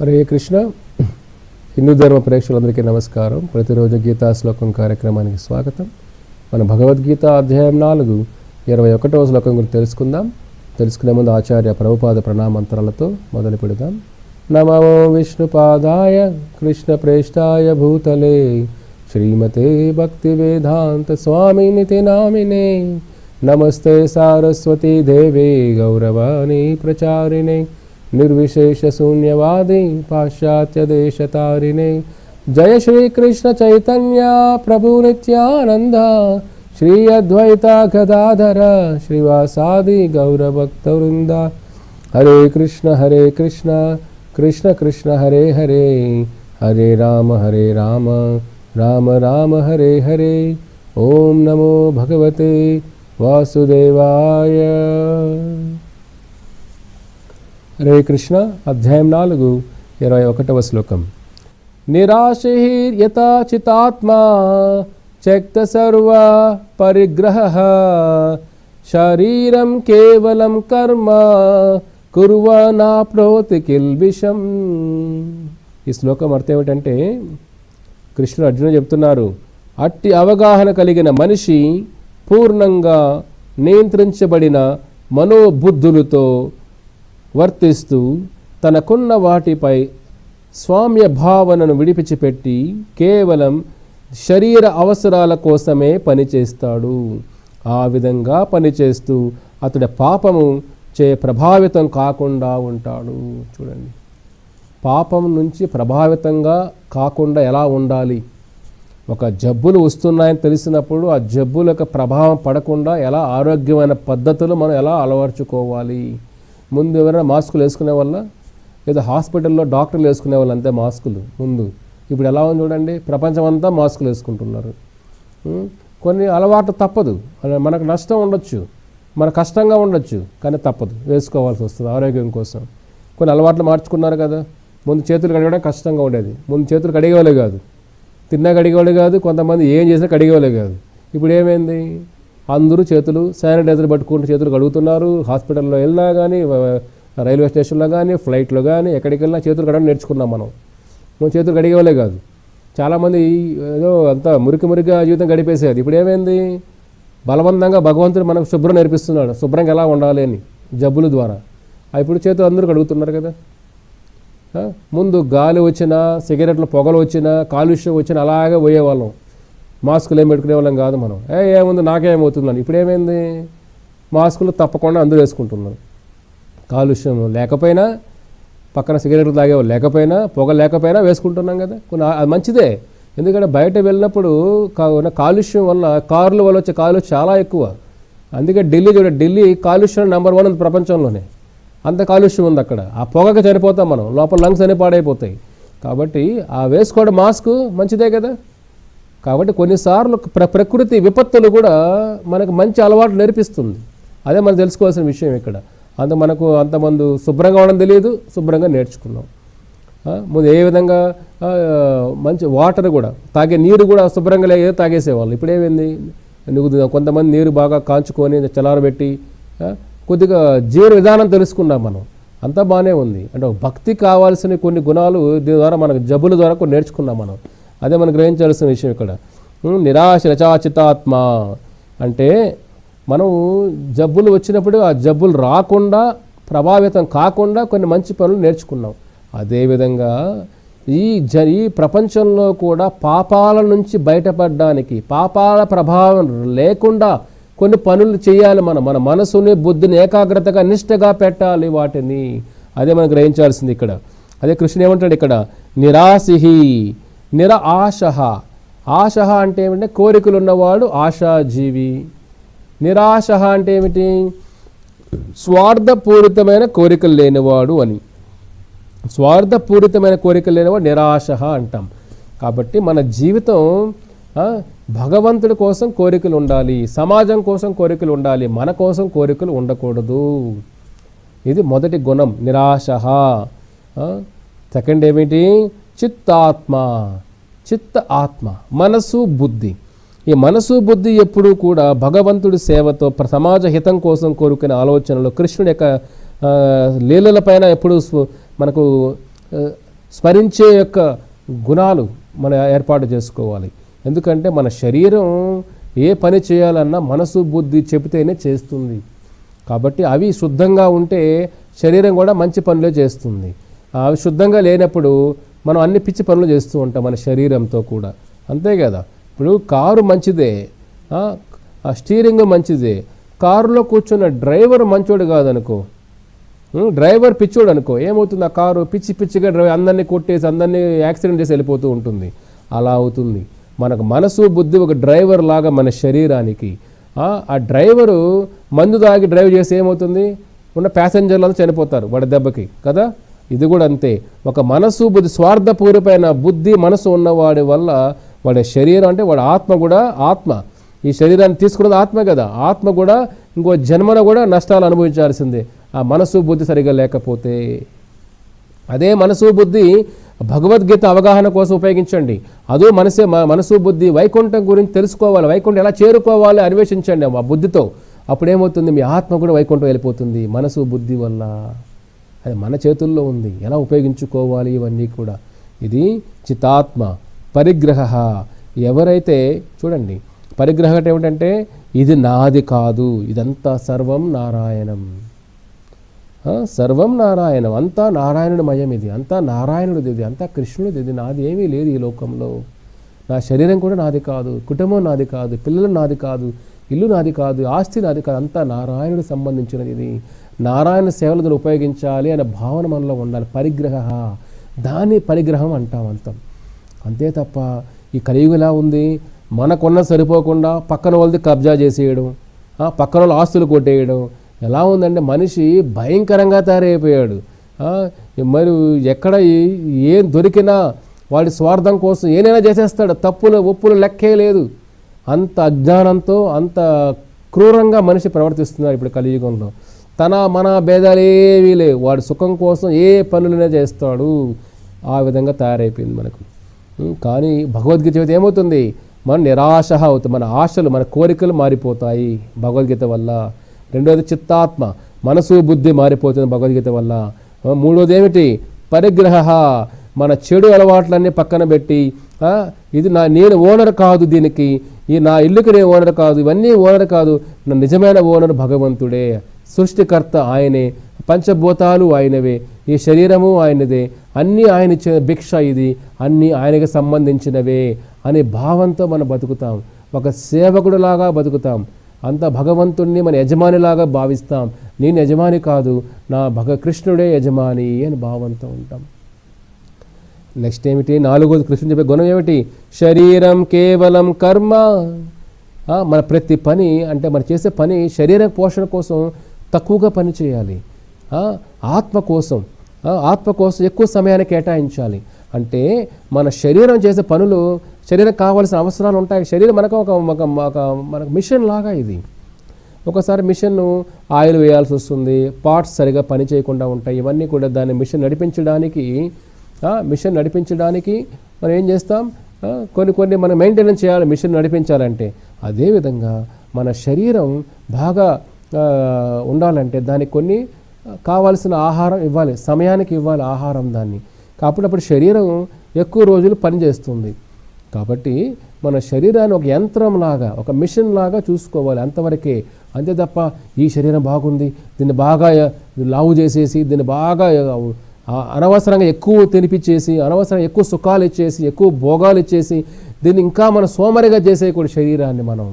హరే కృష్ణ. హిందూ ధర్మ ప్రేక్షకులందరికీ నమస్కారం. ప్రతిరోజు గీతా శ్లోకం కార్యక్రమానికి స్వాగతం. మన భగవద్గీత అధ్యాయం నాలుగు ఇరవై ఒకటవ శ్లోకం గురించి తెలుసుకుందాం. తెలుసుకునే ముందు ఆచార్య ప్రభుపాద ప్రణామంతరాలతో మొదలు పెడదాం. నమో విష్ణుపాదాయ కృష్ణ ప్రేష్టాయ భూతలే. శ్రీమతే భక్తి వేదాంత స్వామినితి నామినే. నమస్తే సారస్వతీ దేవే గౌరవాణి ప్రచారిణే నిర్విశేషశూన్యవాది పాశ్చాత్యదేశతారిణే జయ శ్రీకృష్ణ చైతన్య ప్రభు నిత్యానంద శ్రీ అద్వైత గదాధర శ్రీవాసాది గౌరభక్తవృంద హరే కృష్ణ హరే కృష్ణ కృష్ణ కృష్ణ హరే హరే హరే రామ హరే రామ రామ రామ హరే హరే ఓం నమో భగవతే వాసుదేవాయ. హరే కృష్ణ అధ్యాయం నాలుగు ఇరవై ఒకటవ శ్లోకం. నిరాశీర్యత చితాత్మా సర్వ పరిగ్రహ. శరీరం కేవలం కర్మ కుర్వనాప్నోతి కిల్బిషం ఈ శ్లోకం అర్థం ఏమిటంటే కృష్ణుడు అర్జున చెప్తున్నారు అట్టి అవగాహన కలిగిన మనిషి పూర్ణంగా నియంత్రించబడిన మనోబుద్ధులతో వర్తిస్తూ తనకున్న వాటిపై స్వామ్య భావనను విడిపించిపెట్టి కేవలం శరీర అవసరాల కోసమే పనిచేస్తాడు. ఆ విధంగా పనిచేస్తూ అతడి పాపము చే ప్రభావితం కాకుండా ఉంటాడు. చూడండి. పాపం నుంచి ప్రభావితంగా కాకుండా ఎలా ఉండాలి? ఒక జబ్బులు వస్తున్నాయని తెలిసినప్పుడు ఆ జబ్బులకు ప్రభావం పడకుండా ఎలా ఆరోగ్యమైన పద్ధతులు మనం ఎలా అలవర్చుకోవాలి? ముందు ఎవరైనా మాస్కులు వేసుకునే వల్ల లేదా హాస్పిటల్లో డాక్టర్లు వేసుకునే వాళ్ళు అంతే మాస్కులు ముందు. ఇప్పుడు ఎలా ఉంది చూడండి ప్రపంచం అంతా మాస్కులు వేసుకుంటున్నారు. కొన్ని అలవాటు తప్పదు. మనకు నష్టం ఉండొచ్చు. మన కష్టంగా ఉండొచ్చు కానీ తప్పదు. వేసుకోవాల్సి వస్తుంది ఆరోగ్యం కోసం. కొన్ని అలవాట్లు మార్చుకున్నారు కదా. ముందు చేతులు కడగడం కష్టంగా ఉండేది. ముందు చేతులు కడిగేవాళ్ళే కాదు. తిన్నా కడిగేవాళ్ళు కాదు కొంతమంది ఏం చేసినా కడిగేవాళ్ళే కాదు. ఇప్పుడు ఏమైంది? అందరూ చేతులు శానిటైజర్ పట్టుకుంటూ చేతులు కడుగుతున్నారు. హాస్పిటల్లో వెళ్ళినా కానీ రైల్వే స్టేషన్లో కానీ ఫ్లైట్లో కానీ ఎక్కడికి వెళ్ళినా చేతులు కడగడం నేర్చుకున్నాం మనం. మనం చేతులు కడిగేవాళ్ళే కాదు. చాలామంది ఏదో అంతా మురికి మురికిగా జీవితం గడిపేసేది. ఇప్పుడు ఏమైంది? బలవంతంగా భగవంతుడు మనకు శుభ్రం నేర్పిస్తున్నాడు. శుభ్రంగా ఎలా ఉండాలి అని జబ్బుల ద్వారా. ఇప్పుడు చేతులు అందరూ కడుగుతున్నారు కదా. ముందు గాలి వచ్చినా సిగరెట్లు పొగలు వచ్చినా కాలుష్యం వచ్చినా అలాగే పోయేవాళ్ళం. మాస్కులు ఏం పెట్టుకునే వాళ్ళం కాదు మనం. ఏ ఏముంది? నాకేమవుతుందని. ఇప్పుడు ఏమైంది మాస్కులు తప్పకుండా అందరూ వేసుకుంటున్నారు. కాలుష్యం లేకపోయినా పక్కన సిగరెట్లు తాగేవాళ్ళు లేకపోయినా పొగ లేకపోయినా వేసుకుంటున్నాం కదా. కొన్ని అది మంచిదే. ఎందుకంటే బయట వెళ్ళినప్పుడు కా- కాలుష్యం వల్ల కార్ల వల్ల వచ్చే కాలుష్యం చాలా ఎక్కువ. అందుకే ఢిల్లీ చూడండి ఢిల్లీ కాలుష్యం నెంబర్ వన్ ఉంది ప్రపంచంలోనే. అంత కాలుష్యం ఉంది అక్కడ. ఆ పొగకి చనిపోతాం మనం. లోపల లంగ్స్ అనే పాడైపోతాయి. కాబట్టి ఆ వేసుకోవడం మాస్క్ మంచిదే కదా? కాబట్టి కొన్నిసార్లు ప్ర ప్రకృతి విపత్తులు కూడా మనకు మంచి అలవాటు నేర్పిస్తుంది. అదే మనం తెలుసుకోవాల్సిన విషయం ఇక్కడ. అంత మనకు అంతమంది శుభ్రంగా ఉండడం తెలియదు శుభ్రంగా నేర్చుకున్నాం. ముందు ఏ విధంగా మంచి వాటర్ కూడా తాగే నీరు కూడా శుభ్రంగా లేదు తాగేసేవాళ్ళు. ఇప్పుడు ఏమైంది? కొంతమంది నీరు బాగా కాంచుకొని చలారబెట్టి కొద్దిగా జీవన విధానం తెలుసుకున్నాం మనం. అంతా బాగానే ఉంది. అంటే భక్తి కావాల్సిన కొన్ని గుణాలు దీని ద్వారా మనకు జబ్బుల ద్వారా కొన్ని నేర్చుకున్నాం మనం. అదే మనం గ్రహించాల్సిన విషయం ఇక్కడ. నిరాశ రచాచితాత్మ అంటే మనం జబ్బులు వచ్చినప్పుడు ఆ జబ్బులు రాకుండా ప్రభావితం కాకుండా కొన్ని మంచి పనులు నేర్చుకున్నాం. అదేవిధంగా ఈ జ ఈ ప్రపంచంలో కూడా పాపాల నుంచి బయటపడడానికి పాపాల ప్రభావం లేకుండా కొన్ని పనులు చేయాలి మనం. మన మనసుని బుద్ధిని ఏకాగ్రతగా నిష్టగా పెట్టాలి వాటిని. అదే మనం గ్రహించాల్సింది ఇక్కడ. అదే కృష్ణుడు ఏమంటాడు ఇక్కడ? నిరాశిహి నిర ఆశ ఆశ అంటే ఏమంటే కోరికలు ఉన్నవాడు ఆశాజీవి. నిరాశ అంటే ఏమిటి? స్వార్థపూరితమైన కోరికలు లేనివాడు అని. స్వార్థపూరితమైన కోరికలు లేనివాడు నిరాశ అంటాం. కాబట్టి మన జీవితం భగవంతుడి కోసం కోరికలు ఉండాలి సమాజం కోసం కోరికలు ఉండాలి మన కోసం కోరికలు ఉండకూడదు. ఇది మొదటి గుణం నిరాశ. సెకండ్ ఏమిటి? చిత్తాత్మ. చిత్త ఆత్మ మనసు బుద్ధి. ఈ మనసు బుద్ధి ఎప్పుడూ కూడా భగవంతుడి సేవతో ప్ర- సమాజ హితం కోసం కోరుకునే ఆలోచనలు కృష్ణుడి యొక్క లీలల పైన ఎప్పుడు మనకు స్మరించే యొక్క గుణాలు మనం ఏర్పాటు చేసుకోవాలి. ఎందుకంటే మన శరీరం ఏ పని చేయాలన్నా మనసు బుద్ధి చెబితేనే చేస్తుంది. కాబట్టి అవి శుద్ధంగా ఉంటే శరీరం కూడా మంచి పనులే చేస్తుంది. అవి శుద్ధంగా లేనప్పుడు మనం అన్ని పిచ్చి పనులు చేస్తూ ఉంటాం మన శరీరంతో కూడా. అంతే కదా? ఇప్పుడు కారు మంచిదే. ఆ, స్టీరింగ్ మంచిదే. కారులో కూర్చున్న డ్రైవర్ మంచోడు కాదనుకో. డ్రైవర్ పిచ్చోడు అనుకో. ఏమవుతుంది? ఆ కారు పిచ్చి పిచ్చిగా డ్రైవర్ అందరినీ కొట్టేసి అందరినీ యాక్సిడెంట్ చేసి వెళ్ళిపోతూ ఉంటుంది. అలా అవుతుంది. మనకు మనసు బుద్ధి ఒక డ్రైవర్ లాగా మన శరీరానికి. ఆ, డ్రైవరు మందు తాగి డ్రైవ్ చేసి ఏమవుతుంది? ఉన్న ప్యాసింజర్లు అంతా చనిపోతారు వాడి దెబ్బకి కదా? ఇది కూడా అంతే. ఒక మనసు బుద్ధి స్వార్థపూరిపైన బుద్ధి మనసు ఉన్నవాడి వల్ల వాడి శరీరం అంటే వాడి ఆత్మ కూడా ఆత్మ. ఈ శరీరాన్ని తీసుకున్నది ఆత్మ కదా. ఆత్మ కూడా ఇంకో జన్మన కూడా నష్టాలు అనుభవించాల్సిందే. ఆ మనసు బుద్ధి సరిగా లేకపోతే. అదే మనసు బుద్ధి భగవద్గీత అవగాహన కోసం ఉపయోగించండి. అదో మనసే మనసు బుద్ధి వైకుంఠం గురించి తెలుసుకోవాలి. వైకుంఠం ఎలా చేరుకోవాలి అన్వేషించండి ఆ బుద్ధితో. అప్పుడేమవుతుంది? మీ ఆత్మ కూడా వైకుంఠం వెళ్ళిపోతుంది. మనసు బుద్ధి వల్ల. అది మన చేతుల్లో ఉంది. ఎలా ఉపయోగించుకోవాలి ఇవన్నీ కూడా. ఇది చితాత్మ పరిగ్రహ. ఎవరైతే చూడండి పరిగ్రహం ఏమిటంటే ఇది నాది కాదు. ఇదంతా సర్వం నారాయణం. సర్వం నారాయణం. అంతా నారాయణుడి మయం ఇది. అంతా నారాయణుడిది ఇది. అంతా కృష్ణుడిది ఇది. నాది ఏమీ లేదు ఈ లోకంలో. నా శరీరం కూడా నాది కాదు. కుటుంబం నాది కాదు. పిల్లలు నాది కాదు. ఇల్లు నాది కాదు. ఆస్తి నాది కాదు. అంతా నారాయణుడికి సంబంధించినది ఇది. నారాయణ సేవలు దీన్ని ఉపయోగించాలి అనే భావన మనలో ఉండాలి. పరిగ్రహ. దాన్ని పరిగ్రహం అంటాం అంతం. అంతే తప్ప ఈ కలియుగులా ఉంది? మనకున్న సరిపోకుండా పక్కన వాళ్ళది కబ్జా చేసేయడం పక్కన వాళ్ళ ఆస్తులు కొట్టేయడం ఎలా ఉందంటే మనిషి భయంకరంగా తయారైపోయాడు. మరి ఎక్కడ ఏ- ఏం దొరికినా వాడి స్వార్థం కోసం ఏనైనా చేసేస్తాడు. తప్పులు ఒప్పులు లెక్కే లేదు. అంత అజ్ఞానంతో అంత క్రూరంగా మనిషి ప్రవర్తిస్తున్నాడు ఇప్పుడు కలియుగంలో. తన మన భేదాలు ఏవీ లేవు. వాడి సుఖం కోసం ఏ పనులైనా చేస్తాడు. ఆ విధంగా తయారైపోయింది మనకు. కానీ భగవద్గీత చదివితే ఏమవుతుంది? మన నిరాశ అవుతుంది. మన ఆశలు మన కోరికలు మారిపోతాయి భగవద్గీత వల్ల. రెండోది చిత్తాత్మ. మనసు బుద్ధి మారిపోతుంది భగవద్గీత వల్ల. మూడోది ఏమిటి పరిగ్రహ. మన చెడు అలవాట్లన్నీ పక్కన పెట్టి ఇది నా నేను ఓనర్ కాదు దీనికి. ఈ నా ఇల్లుకి నేను ఓనర్ కాదు ఇవన్నీ ఓనర్ కాదు. నా నిజమైన ఓనర్ భగవంతుడే. సృష్టికర్త ఆయనే. పంచభూతాలు ఆయనవే. ఈ శరీరము ఆయనదే. అన్నీ ఆయన ఇచ్చిన భిక్ష ఇది. అన్నీ ఆయనకి సంబంధించినవే అనే భావంతో మనం బతుకుతాం. ఒక సేవకుడులాగా బతుకుతాం. అంత భగవంతుణ్ణి మన యజమానిలాగా భావిస్తాం. నేను యజమాని కాదు నా భగ కృష్ణుడే యజమాని అని భావంతో ఉంటాం. నెక్స్ట్ ఏమిటి? నాలుగోది కృష్ణుడు చెప్పే గుణం ఏమిటి? శరీరం కేవలం కర్మ. మన ప్రతి పని అంటే మనం చేసే పని శరీర పోషణ కోసం తక్కువగా పని చేయాలి. ఆత్మ కోసం. ఆత్మ కోసం ఎక్కువ సమయాన్ని కేటాయించాలి. అంటే మన శరీరం చేసే పనులు శరీరం కావాల్సిన అవసరాలు ఉంటాయి. శరీరం మనకు ఒక మనకు మిషన్ లాగా ఇది. ఒకసారి మిషన్ ఆయిల్ వేయాల్సి వస్తుంది. పార్ట్స్ సరిగా పని చేయకుండా ఉంటాయి. ఇవన్నీ కూడా దాన్ని మిషన్ నడిపించడానికి మిషన్ నడిపించడానికి మనం ఏం చేస్తాం? కొన్ని కొన్ని మనం మెయింటెనెన్స్ చేయాలి మిషన్ నడిపించాలంటే. అదేవిధంగా మన శరీరం బాగా ఉండాలంటే దానికి కొన్ని కావాల్సిన ఆహారం ఇవ్వాలి. సమయానికి ఇవ్వాలి ఆహారం దాన్ని. అప్పుడప్పుడు శరీరం ఎక్కువ రోజులు పనిచేస్తుంది కాబట్టి మన శరీరాన్ని ఒక యంత్రం లాగా ఒక మిషన్ లాగా చూసుకోవాలి అంతవరకే. అంతే తప్ప ఈ శరీరం బాగుంది దీన్ని బాగా లావు చేసేసి దీన్ని బాగా అనవసరంగా ఎక్కువ తినిపించేసి అనవసరంగా ఎక్కువ సుఖాలు ఇచ్చేసి ఎక్కువ భోగాలు ఇచ్చేసి దీన్ని ఇంకా మన సోమరిగా చేసేయకూడదు శరీరాన్ని మనం.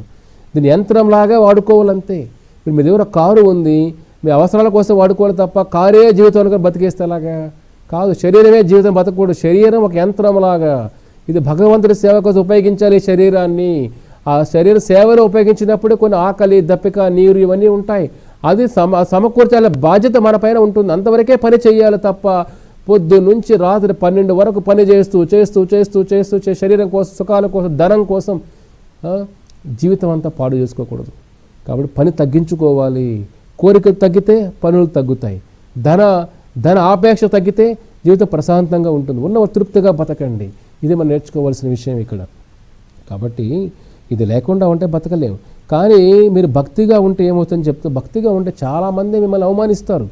దీన్ని యంత్రంలాగా వాడుకోవాలంతే ఇప్పుడు మీ దగ్గర కారు ఉంది మీ అవసరాల కోసం వాడుకోవాలి తప్ప కారే జీవితంలో బతికేస్తే అలాగా కాదు శరీరమే జీవితం బతకూడదు. శరీరం ఒక యంత్రంలాగా ఇది భగవంతుడి సేవ కోసం ఉపయోగించాలి శరీరాన్ని. ఆ శరీర సేవలో ఉపయోగించినప్పుడు కొన్ని ఆకలి దప్పిక నీరు ఇవన్నీ ఉంటాయి. అది సమ సమకూర్చాల. బాధ్యత మన పైన ఉంటుంది. అంతవరకే పని చేయాలి తప్ప పొద్దు నుంచి రాత్రి పన్నెండు వరకు పని చేస్తూ చేస్తూ చేస్తూ చేస్తూ చే- శరీరం కోసం సుఖాల కోసం ధనం కోసం జీవితం అంతా పాడు చేసుకోకూడదు. కాబట్టి పని తగ్గించుకోవాలి. కోరికలు తగ్గితే పనులు తగ్గుతాయి. ధన ధన ఆపేక్ష తగ్గితే జీవితం ప్రశాంతంగా ఉంటుంది. ఉన్న తృప్తిగా బతకండి. ఇది మనం నేర్చుకోవాల్సిన విషయం ఇక్కడ. కాబట్టి ఇది లేకుండా ఉంటే బతకలేము. కానీ మీరు భక్తిగా ఉంటే ఏమవుతుందని చెప్తూ భక్తిగా ఉంటే చాలామంది మిమ్మల్ని అవమానిస్తారు.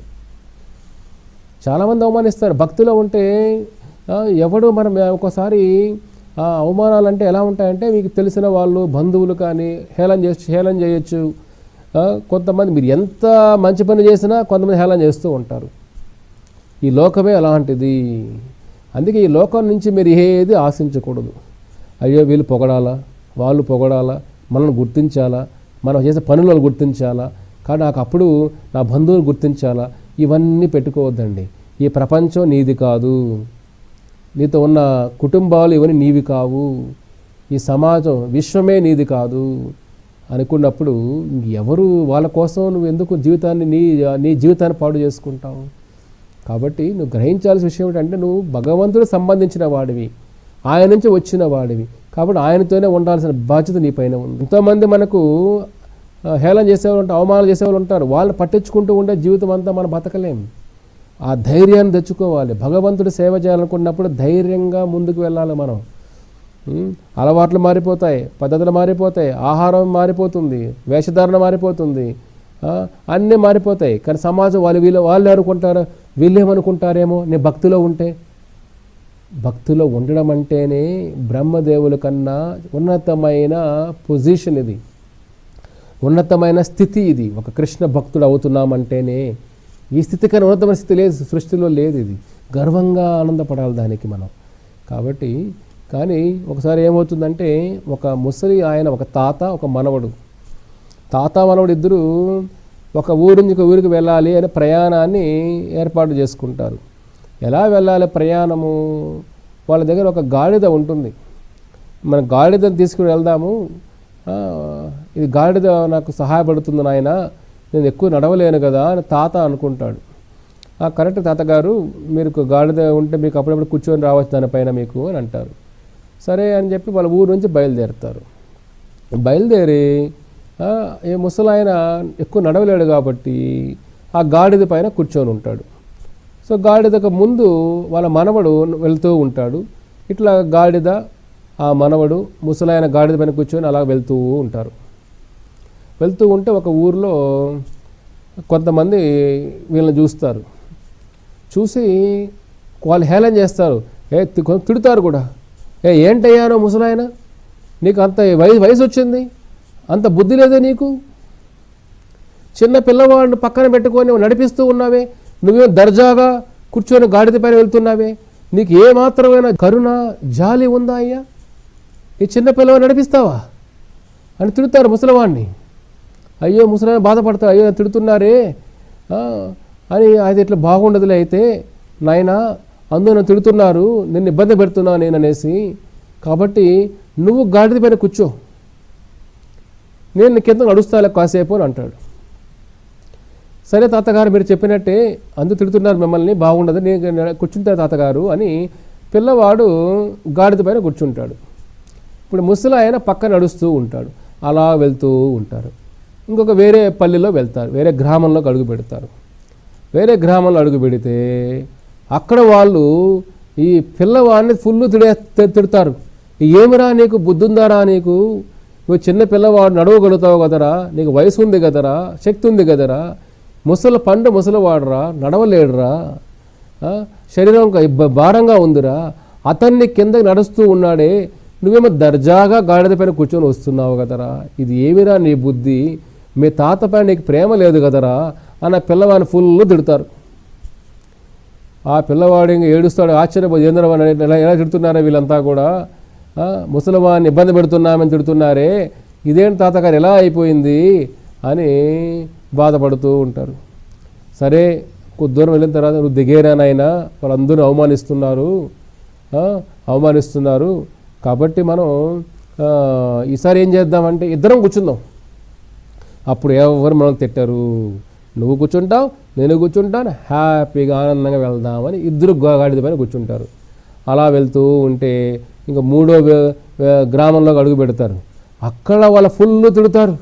చాలామంది అవమానిస్తారు. భక్తిలో ఉంటే ఎవడు మనం ఒక్కోసారి అవమానాలు అంటే ఎలా ఉంటాయంటే మీకు తెలిసిన వాళ్ళు బంధువులు కానీ హేళన చేసి హేళన చేయొచ్చు. కొంతమంది మీరు ఎంత మంచి పని చేసినా కొంతమంది హేళన చేస్తూ ఉంటారు. ఈ లోకమే అలాంటిది. అందుకే ఈ లోకం నుంచి మీరు ఏది ఆశించకూడదు. అయ్యో వీళ్ళు పొగడాలా? వాళ్ళు పొగడాలా? మనల్ని గుర్తించాలా? మనం చేసే పనులను గుర్తించాలా? కానీ నాకు అప్పుడు నా బంధువులు గుర్తించాలా? ఇవన్నీ పెట్టుకోవద్దండి. ఈ ప్రపంచం నీది కాదు. నీతో ఉన్న కుటుంబాలు ఇవన్నీ నీవి కావు. ఈ సమాజం విశ్వమే నీది కాదు. అనుకున్నప్పుడు ఎవరు వాళ్ళ కోసం నువ్వు ఎందుకు జీవితాన్ని నీ నీ జీవితాన్ని పాడు చేసుకుంటావు? కాబట్టి నువ్వు గ్రహించాల్సిన విషయం ఏంటంటే నువ్వు భగవంతుడు సంబంధించిన వాడివి. ఆయన నుంచి వచ్చిన వాడివి. కాబట్టి ఆయనతోనే ఉండాల్సిన బాధ్యత నీ పైన ఉంది. ఎంతోమంది మనకు హేళన చేసేవాళ్ళు ఉంటారు అవమానాలు చేసేవాళ్ళు ఉంటారు. వాళ్ళు పట్టించుకుంటూ ఉండే జీవితం అంతా మనం బతకలేం. ఆ ధైర్యాన్ని తెచ్చుకోవాలి. భగవంతుడు సేవ చేయాలనుకున్నప్పుడు ధైర్యంగా ముందుకు వెళ్ళాలి మనం. అలవాట్లు మారిపోతాయి పద్ధతులు మారిపోతాయి ఆహారం మారిపోతుంది వేషధారణ మారిపోతుంది. అన్నీ మారిపోతాయి. కానీ సమాజం వాళ్ళు వీళ్ళు వాళ్ళు అనుకుంటారు వీళ్ళేమనుకుంటారేమో? నేను భక్తిలో ఉంటే. భక్తిలో ఉండడం అంటేనే బ్రహ్మదేవుల కన్నా ఉన్నతమైన పొజిషన్ ఇది. ఉన్నతమైన స్థితి ఇది. ఒక కృష్ణ భక్తుడు అవుతున్నామంటేనే ఈ స్థితి కన్నా ఉన్నతమైన స్థితి లేదు సృష్టిలో లేదు ఇది. గర్వంగా ఆనందపడాలి దానికి మనం. కాబట్టి కానీ ఒకసారి ఏమవుతుందంటే ఒక ముసలి ఆయన ఒక తాత ఒక మనవడు. తాత మనవడు ఇద్దరు ఒక ఊరి నుంచి ఒక ఊరికి వెళ్ళాలి అనే ప్రయాణాన్ని ఏర్పాటు చేసుకుంటారు. ఎలా వెళ్ళాలి ప్రయాణము? వాళ్ళ దగ్గర ఒక గాడిద ఉంటుంది. మన గాడిదని తీసుకుని వెళ్దాము. ఇది గాడిద నాకు సహాయపడుతుంది నాయన నేను ఎక్కువ నడవలేను కదా అని తాత అనుకుంటాడు. ఆ కరెక్ట్ తాతగారు మీరు గాడిద ఉంటే మీకు అప్పుడప్పుడు కూర్చొని రావచ్చు దానిపైన మీకు అని అంటారు. సరే అని చెప్పి వాళ్ళ ఊరు నుంచి బయలుదేరుతారు. బయలుదేరి ఈ ముసలాయన ఎక్కువ నడవలేడు కాబట్టి ఆ గాడిద పైన కూర్చొని ఉంటాడు. సో గాడిదకు ముందు వాళ్ళ మనవడు వెళ్తూ ఉంటాడు. ఇట్లా గాడిద ఆ మనవడు ముసలాయన గాడిద పైన కూర్చొని అలా వెళ్తూ ఉంటారు. వెళ్తూ ఉంటే ఒక ఊర్లో కొంతమంది వీళ్ళని చూస్తారు. చూసి వాళ్ళు హేళన చేస్తారు. ఏ తి- తిడతారు కూడా. ఏ ఏంటయ్యానో ముసలాయన? నీకు అంత వయసు వయసు వచ్చింది? అంత బుద్ధి లేదే నీకు? చిన్న పిల్లవాడిని పక్కన పెట్టుకొని నడిపిస్తూ ఉన్నావే నువ్వేం దర్జాగా కూర్చొని గాడిద పైన వెళ్తున్నావే నీకు ఏమాత్రమైన కరుణ జాలి ఉందా అయ్యా? ఈ చిన్న పిల్లవాడిని నడిపిస్తావా? అని తిడుతారు ముసలివాడిని అయ్యో ముసలివాడిని బాధపడతారు అయ్యో తిడుతున్నారే? అని అది ఇట్లా బాగుండదులే అయితే నాయన అందులో తిడుతున్నారు నిన్ను ఇబ్బంది పెడుతున్నా నేను అనేసి. కాబట్టి నువ్వు గాడిద పైన కూర్చో. నేను నీ కింద నడుస్తాలే కాసేపు అని అంటాడు. సరే తాతగారు మీరు చెప్పినట్టే అందరూ తిడుతున్నారు మిమ్మల్ని బాగుండదు నేను నేను కూర్చుంటాను తాతగారు అని పిల్లవాడు గాడిద పైన కూర్చుంటాడు. ఇప్పుడు ముసలి ఆయన పక్క నడుస్తూ ఉంటాడు. అలా వెళ్తూ ఉంటారు. ఇంకొక వేరే పల్లెలో వెళ్తారు వేరే గ్రామంలోకి అడుగు పెడతారు. వేరే గ్రామంలో అడుగు పెడితే అక్కడ వాళ్ళు ఈ పిల్లవాడిని ఫుల్ తిడే తిడతారు. ఏమిరా నీకు బుద్ధుందారా నీకు? నువ్వు చిన్న పిల్లవాడు నడవగలుగుతావు కదరా నీకు వయసు ఉంది కదరా శక్తి ఉంది కదరా ముసలి పండు ముసలివాడురా నడవలేడురా శరీరం భారంగా ఉందిరా అతన్ని కిందకి నడుస్తూ ఉన్నాడే నువ్వేమో దర్జాగా గాడిద పైన కూర్చొని వస్తున్నావు కదరా. ఇది ఏమిరా నీ బుద్ధి? మీ తాత పైన నీకు ప్రేమ లేదు కదరా అన్న పిల్లవాడిని ఫుల్ తిడతారు. ఆ పిల్లవాడు ఇంకా ఏడుస్తాడు ఆశ్చర్యపోయి ఏంద్రా ఎలా ఎలా వీళ్ళంతా కూడా? ఆ, ముసలివాడిని ఇబ్బంది పెడుతున్నామని తిడుతున్నారే ఇదేంటి తాతగారు ఎలా అయిపోయింది అని బాధపడుతూ ఉంటారు. సరే కొద్ది దూరం వెళ్ళిన తర్వాత నువ్వు దిగేరానైనా వాళ్ళందరూ అవమానిస్తున్నారు. అవమానిస్తున్నారు. కాబట్టి మనం ఈసారి ఏం చేద్దామంటే ఇద్దరం కూర్చుందాం. అప్పుడు ఎవరు మనం తిట్టారు. నువ్వు కూర్చుంటావు నేను కూర్చుంటాను హ్యాపీగా ఆనందంగా వెళ్దామని ఇద్దరు గాడిద పైన కూర్చుంటారు. అలా వెళ్తూ ఉంటే ఇంకా మూడో గ్రామంలోకి అడుగు పెడతారు. అక్కడ వాళ్ళ ఫుల్ తిడతారు.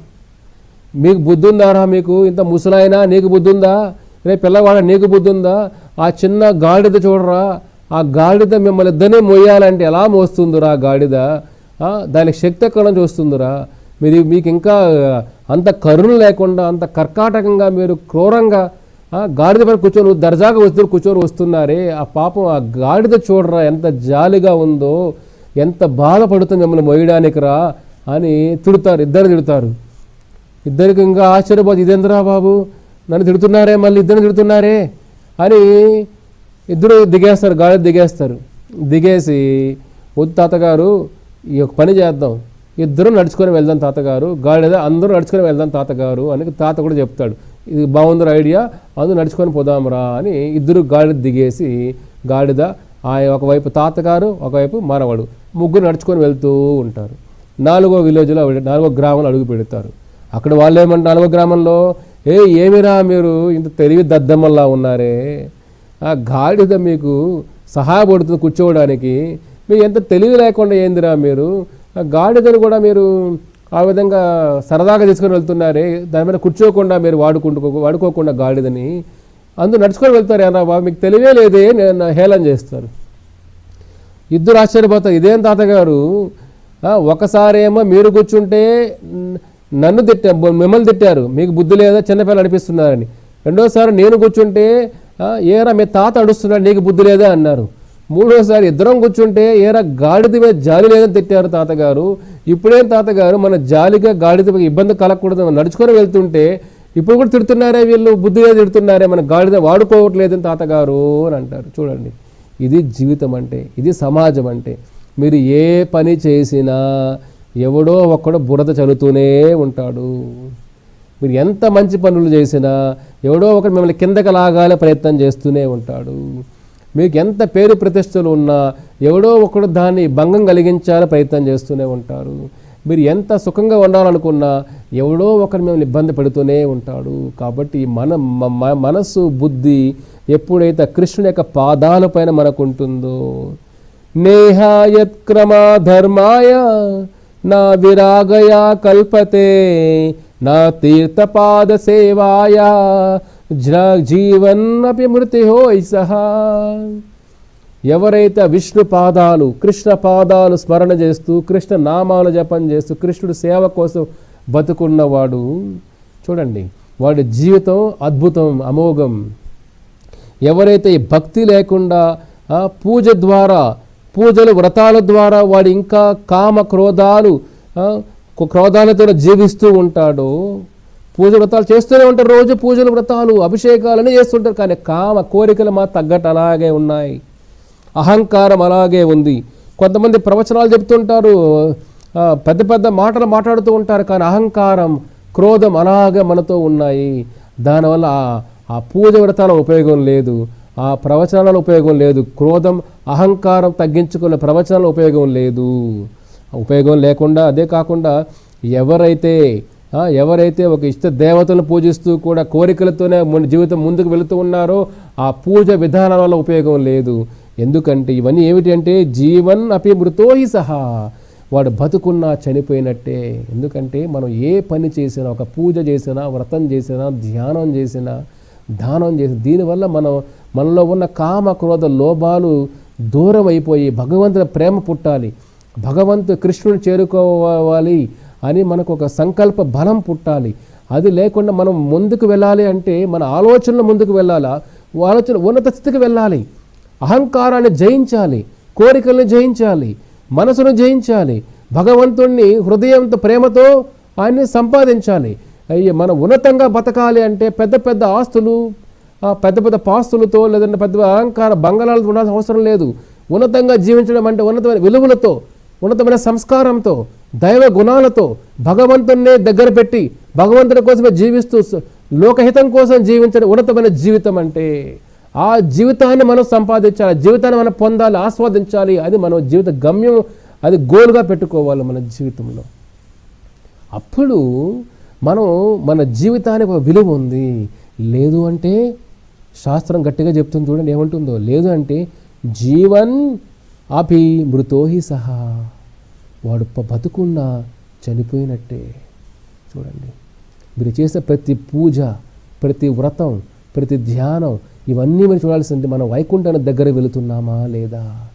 మీకు బుద్ధి ఉందారా మీకు? ఇంత ముసలాయినా? నీకు బుద్ధి ఉందా రే పిల్లవాడ నీకు బుద్ధి ఉందా ఆ చిన్న గాడిద చూడరా? ఆ గాడిద మిమ్మల్ని ఇద్దరినే మోయాలంటే ఎలా మోస్తుందిరా ఆ గాడిద దానికి శక్తి ఎక్కడ నుంచి వస్తుందిరా? మీరు మీకు ఇంకా అంత కరుణ లేకుండా అంత కర్కాటకంగా మీరు క్రూరంగా గాడిద పైన కూర్చొని దర్జాగా వస్తూ కూర్చొని వస్తున్నారే. ఆ పాపం ఆ గాడిద చూడరా ఎంత జాలిగా ఉందో ఎంత బాధపడుతుంది మిమ్మల్ని మొయ్యడానికి రా అని తిడతారు ఇద్దరు తిడతారు. ఇద్దరికి ఇంకా ఆశ్చర్యపోతుంది ఇదేంద్రా బాబు నన్ను తిడుతున్నారే మళ్ళీ ఇద్దరు తిడుతున్నారే? అని ఇద్దరు దిగేస్తారు గాడి దిగేస్తారు. దిగేసి వద్దు తాతగారు ఈ యొక్క పని చేద్దాం. ఇద్దరు నడుచుకొని వెళ్దాం తాతగారు గాడిద అందరూ నడుచుకొని వెళ్దాం తాతగారు అని తాత కూడా చెప్తాడు. ఇది బాగుంది ఐడియా. అందరూ నడుచుకొని పోదాంరా అని ఇద్దరు గాడిద దిగేసి గాడిద ఆ ఒకవైపు తాతగారు ఒకవైపు మనవడు ముగ్గురు నడుచుకొని వెళ్తూ ఉంటారు. నాలుగో విలేజ్లో నాలుగో గ్రామంలో అడుగు పెడతారు. అక్కడ వాళ్ళు ఏమంటారు నాలుగో గ్రామంలో ఏ ఏమిరా మీరు ఇంత తెలివి దద్దమ్మల్లా ఉన్నారే? ఆ గాడిద మీకు సహాయపడుతుంది కూర్చోవడానికి. మీరు ఎంత తెలివి లేకుండా ఏందిరా మీరు? ఆ గాడిదను కూడా మీరు ఆ విధంగా సరదాగా తీసుకొని వెళ్తున్నారే. దాని మీద కూర్చోకుండా మీరు వాడుకుంటూ వాడుకోకుండా గాడిదని అందరూ నడుచుకొని వెళ్తారు ఏనా బాబు మీకు తెలివే లేదే నేను హేళన చేస్తారు. ఇద్దరు ఆశ్చర్యపోతారు. ఇదేం తాతగారు? ఒకసారేమో మీరు కూర్చుంటే నన్ను తిట్టా మిమ్మల్ని తిట్టారు. మీకు బుద్ధి లేదా? చిన్నపిల్లలు అనిపిస్తున్నారని రెండోసారి నేను కూర్చుంటే ఏరా మీ తాత అడుస్తున్నాడు నీకు బుద్ధి లేదా? అన్నారు. మూడోసారి ఇద్దరం కూర్చుంటే ఏరా గాడిద మీద జాలి లేదని తిట్టారు తాతగారు. ఇప్పుడేం తాతగారు? మన జాలిగా గాడిద మీద ఇబ్బంది కలగకూడదు నడుచుకొని వెళ్తుంటే ఇప్పుడు కూడా తిడుతున్నారే వీళ్ళు? బుద్ధి లేదు తిడుతున్నారే. మన గాడిద వాడుకోవట్లేదని తాతగారు అని అంటారు. చూడండి. ఇది జీవితం అంటే ఇది సమాజం అంటే. మీరు ఏ పని చేసినా ఎవడో ఒక్కడో బురద చల్లుతూనే ఉంటాడు. మీరు ఎంత మంచి పనులు చేసినా ఎవడో ఒకడు మిమ్మల్ని కిందకి లాగాలే ప్రయత్నం చేస్తూనే ఉంటాడు. మీకు ఎంత పేరు ప్రతిష్టలు ఉన్నా ఎవడో ఒకడు దాన్ని భంగం కలిగించాలని ప్రయత్నం చేస్తూనే ఉంటారు మీరు ఎంత సుఖంగా ఉండాలనుకున్నా ఎవడో ఒకరు మిమ్మల్ని ఇబ్బంది పెడుతూనే ఉంటాడు. కాబట్టి మన మనసు బుద్ధి ఎప్పుడైతే కృష్ణుని యొక్క పాదాలపైన మనకు ఉంటుందో నేహాయత్క్రమా ధర్మాయ నా విరాగయా కల్పతే నా తీర్థపాద సేవాయ జీవన్నపి మృతి హోయ్ సహా. ఎవరైతే విష్ణు పాదాలు కృష్ణ పాదాలు స్మరణ చేస్తూ కృష్ణ నామాలు జపం చేస్తూ కృష్ణుడు సేవ కోసం బతుకున్నవాడు చూడండి వాడి జీవితం అద్భుతం అమోఘం. ఎవరైతే ఈ భక్తి లేకుండా పూజ ద్వారా పూజలు వ్రతాల ద్వారా వాడు ఇంకా కామ క్రోధాలు క్రోధాలతో జీవిస్తూ ఉంటాడో పూజ వ్రతాలు చేస్తూనే ఉంటారు. రోజు పూజలు వ్రతాలు అభిషేకాలని చేస్తుంటారు. కానీ కామ కోరికలు మా తగ్గట్టు అలాగే ఉన్నాయి. అహంకారం అలాగే ఉంది. కొంతమంది ప్రవచనాలు చెప్తుంటారు. పెద్ద పెద్ద మాటలు మాట్లాడుతూ ఉంటారు. కానీ అహంకారం క్రోధం అలాగే మనతో ఉన్నాయి. దానివల్ల ఆ- పూజ వ్రతాల ఉపయోగం లేదు. ఆ ప్రవచనాల ఉపయోగం లేదు. క్రోధం అహంకారం తగ్గించుకునే ప్రవచనాల ఉపయోగం లేదు. ఉపయోగం లేకుండా అదే కాకుండా ఎవరైతే ఎవరైతే ఒక ఇష్ట దేవతలను పూజిస్తూ కూడా కోరికలతోనే మన జీవితం ముందుకు వెళుతూ ఉన్నారో ఆ పూజ విధానాల వల్ల ఉపయోగం లేదు. ఎందుకంటే ఇవన్నీ ఏమిటి అంటే జీవన్ అపి మృతోహి సహా. వాడు బతుకున్నా చనిపోయినట్టే. ఎందుకంటే మనం ఏ పని చేసినా ఒక పూజ చేసినా వ్రతం చేసినా ధ్యానం చేసినా దానం చేసిన దీనివల్ల మనం మనలో ఉన్న కామ క్రోధ లోభాలు దూరం అయిపోయి భగవంతుని ప్రేమ పుట్టాలి. భగవంతు కృష్ణుని చేరుకోవాలి. అని మనకు ఒక సంకల్ప బలం పుట్టాలి. అది లేకుండా మనం ముందుకు వెళ్ళాలి అంటే మన ఆలోచనలు ముందుకు వెళ్ళాలా? ఆలోచన ఉన్నత స్థితికి వెళ్ళాలి. అహంకారాన్ని జయించాలి. కోరికలను జయించాలి. మనసును జయించాలి. భగవంతుణ్ణి హృదయంతో ప్రేమతో ఆయన్ని సంపాదించాలి. అయ్యే మనం ఉన్నతంగా బతకాలి అంటే పెద్ద పెద్ద ఆస్తులు పెద్ద పెద్ద పాస్తులతో లేదంటే పెద్ద అహంకార బంగళాలతో ఉండాల్సిన అవసరం లేదు. ఉన్నతంగా జీవించడం అంటే ఉన్నతమైన విలువలతో ఉన్నతమైన సంస్కారంతో దైవ గుణాలతో భగవంతున్నే దగ్గర పెట్టి భగవంతుని కోసమే జీవిస్తూ లోకహితం కోసం జీవించడం ఉన్నతమైన జీవితం అంటే ఆ జీవితాన్ని మనం సంపాదించాలి జీవితాన్ని మనం పొందాలి ఆస్వాదించాలి అది మన జీవిత గమ్యం అది గోల్గా పెట్టుకోవాలి మన జీవితంలో. అప్పుడు మనం మన జీవితానికి ఒక విలువ ఉంది. లేదు అంటే శాస్త్రం గట్టిగా చెప్తుంది చూడండి ఏమంటుందో? లేదు అంటే జీవన్ అపి మృతోహి సహా. వాడు బతుకున్నా చనిపోయినట్టే. చూడండి. మీరు చేసే ప్రతి పూజ ప్రతి వ్రతం ప్రతి ధ్యానం ఇవన్నీ మీరు చూడాల్సింది మనం వైకుంఠం దగ్గర వెళుతున్నామా లేదా?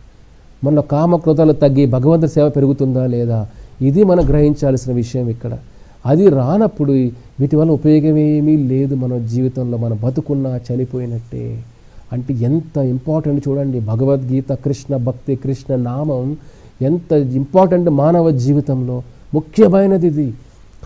మనలో కామక్రోధాలు తగ్గి భగవంతుని సేవ పెరుగుతుందా లేదా? ఇది మనం గ్రహించాల్సిన విషయం ఇక్కడ. అది రానప్పుడు వీటి వల్ల ఉపయోగమేమీ లేదు మన జీవితంలో. మనం బతుకున్నా చనిపోయినట్టే. అంటే ఎంత ఇంపార్టెంట్ చూడండి. భగవద్గీత కృష్ణ భక్తి కృష్ణ నామం ఎంత ఇంపార్టెంట్ మానవ జీవితంలో? ముఖ్యమైనది ఇది.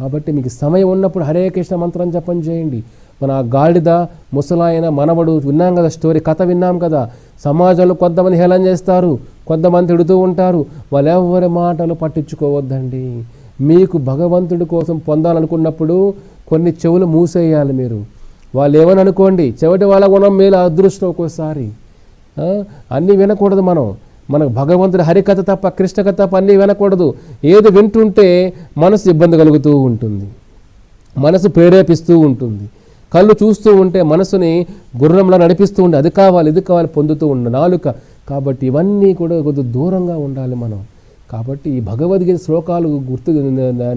కాబట్టి మీకు సమయం ఉన్నప్పుడు హరే కృష్ణ మంత్రం జపం చేయండి. మన ఆ గాడిద ముసలాయన మనవడు విన్నాం కదా స్టోరీ కథ విన్నాం కదా? సమాజంలో కొంతమంది హేళన చేస్తారు కొంతమంది తిడుతూ ఉంటారు. వాళ్ళెవరి మాటలు పట్టించుకోవద్దండి. మీకు భగవంతుడి కోసం పొందాలనుకున్నప్పుడు కొన్ని చెవులు మూసేయాలి మీరు. వాళ్ళు ఏమని అనుకోండి చెవిటి వాళ్ళ గుణం మేలు అదృష్టం ఒక్కోసారి. అన్నీ వినకూడదు మనం. మనకు భగవంతుడి హరికథ తప్ప కృష్ణ కథ తప్ప అన్నీ వినకూడదు. ఏది వింటుంటే మనసు ఇబ్బంది కలుగుతూ ఉంటుంది. మనసు ప్రేరేపిస్తూ ఉంటుంది. కళ్ళు చూస్తూ ఉంటే మనసుని గుర్రంలా నడిపిస్తూ ఉండి అది కావాలి ఇది కావాలి పొందుతూ ఉండ నాలుక. కాబట్టి ఇవన్నీ కూడా కొద్దిగా దూరంగా ఉండాలి మనం. కాబట్టి ఈ భగవద్గీత శ్లోకాలు గుర్తు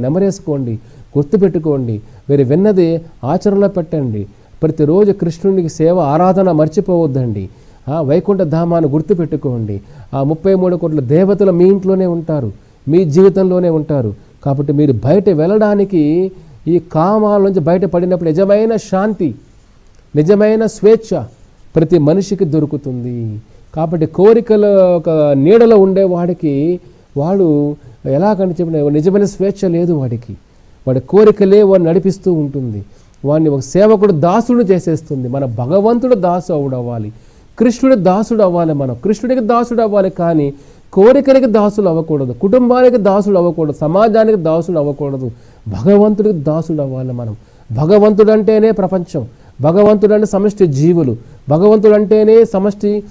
నెమరేసుకోండి గుర్తుపెట్టుకోండి. మీరు విన్నది ఆచరణలో పెట్టండి. ప్రతిరోజు కృష్ణునికి సేవ ఆరాధన మర్చిపోవద్దండి. వైకుంఠ ధామాన్ని గుర్తుపెట్టుకోండి. ఆ ముప్పై మూడు కోట్ల దేవతలు మీ ఇంట్లోనే ఉంటారు మీ జీవితంలోనే ఉంటారు. కాబట్టి మీరు బయట వెళ్ళడానికి ఈ కామాల నుంచి బయటపడినప్పుడు నిజమైన శాంతి నిజమైన స్వేచ్ఛ ప్రతి మనిషికి దొరుకుతుంది. కాబట్టి కోరికల ఒక నీడలో ఉండే వాడికి వాడు ఎలాగని చెప్పిన నిజమైన స్వేచ్ఛ లేదు వాడికి. వాడి కోరికలే వాడిని నడిపిస్తూ ఉంటుంది. వాడిని ఒక సేవకుడు దాసుడు చేసేస్తుంది. మన భగవంతుడు దాసు అవడవ్వాలి కృష్ణుడి దాసుడు అవ్వాలి మనం. కృష్ణుడికి దాసుడు అవ్వాలి కానీ కోరికలకి దాసులు అవ్వకూడదు కుటుంబానికి దాసుడు అవ్వకూడదు సమాజానికి దాసుడు అవ్వకూడదు భగవంతుడికి దాసుడు అవ్వాలి మనం. భగవంతుడు అంటేనే ప్రపంచం. భగవంతుడు అంటే సమష్టి జీవులు. భగవంతుడు అంటేనే సమష్టి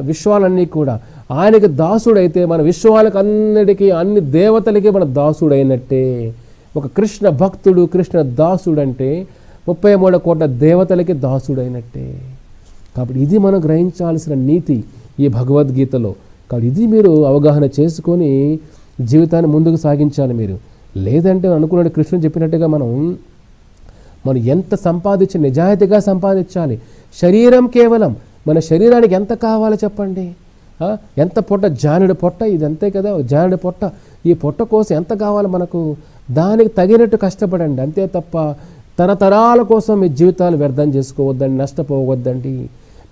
విశ్వాలన్నీ కూడా. ఆయనకి దాసుడైతే మన విశ్వాలకు అన్నిటికీ అన్ని దేవతలకి మన దాసుడైనట్టే. ఒక కృష్ణ భక్తుడు కృష్ణ దాసుడు అంటే ముప్పై మూడు కోట్ల దేవతలకి దాసుడైనట్టే. కాబట్టి ఇది మనం గ్రహించాల్సిన నీతి ఈ భగవద్గీతలో. కాబట్టి ఇది మీరు అవగాహన చేసుకొని జీవితాన్ని ముందుకు సాగించాలి మీరు. లేదంటే అనుకున్నట్టు కృష్ణుడు చెప్పినట్టుగా మనం మనం ఎంత సంపాదించి నిజాయితీగా సంపాదించాలి? శరీరం కేవలం మన శరీరానికి ఎంత కావాలో చెప్పండి? ఎంత పొట్ట? జానుడి పొట్ట ఇది అంతే కదా? జానుడి పొట్ట ఈ పొట్ట కోసం ఎంత కావాలి మనకు? దానికి తగినట్టు కష్టపడండి అంతే తప్ప తరతరాల కోసం మీ జీవితాలు వ్యర్థం చేసుకోవద్దండి నష్టపోవద్దండి.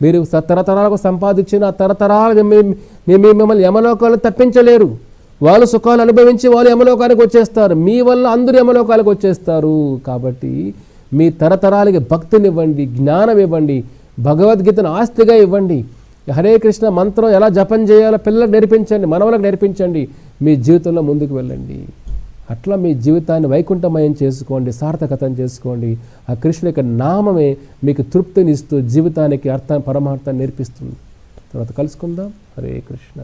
మీరు తరతరాలకు సంపాదించిన ఆ తరతరాలు మేము మిమ్మల్ని యమలోకాలు తప్పించలేరు. వాళ్ళు సుఖాలు అనుభవించి వాళ్ళు యమలోకానికి వచ్చేస్తారు. మీ వల్ల అందరూ యమలోకాలకు వచ్చేస్తారు. కాబట్టి మీ తరతరాలకి భక్తినివ్వండి జ్ఞానం ఇవ్వండి భగవద్గీతను ఆస్తిగా ఇవ్వండి. హరే కృష్ణ మంత్రం ఎలా జపం చేయాలో పిల్లలకు నేర్పించండి మనవలకు నేర్పించండి. మీ జీవితంలో ముందుకు వెళ్ళండి. అట్లా మీ జీవితాన్ని వైకుంఠమయం చేసుకోండి సార్థకతం చేసుకోండి. ఆ కృష్ణ యొక్క నామమే మీకు తృప్తినిస్తూ జీవితానికి అర్థం పరమార్థాన్ని నేర్పిస్తుంది. తర్వాత కలుసుకుందాం. హరే కృష్ణ.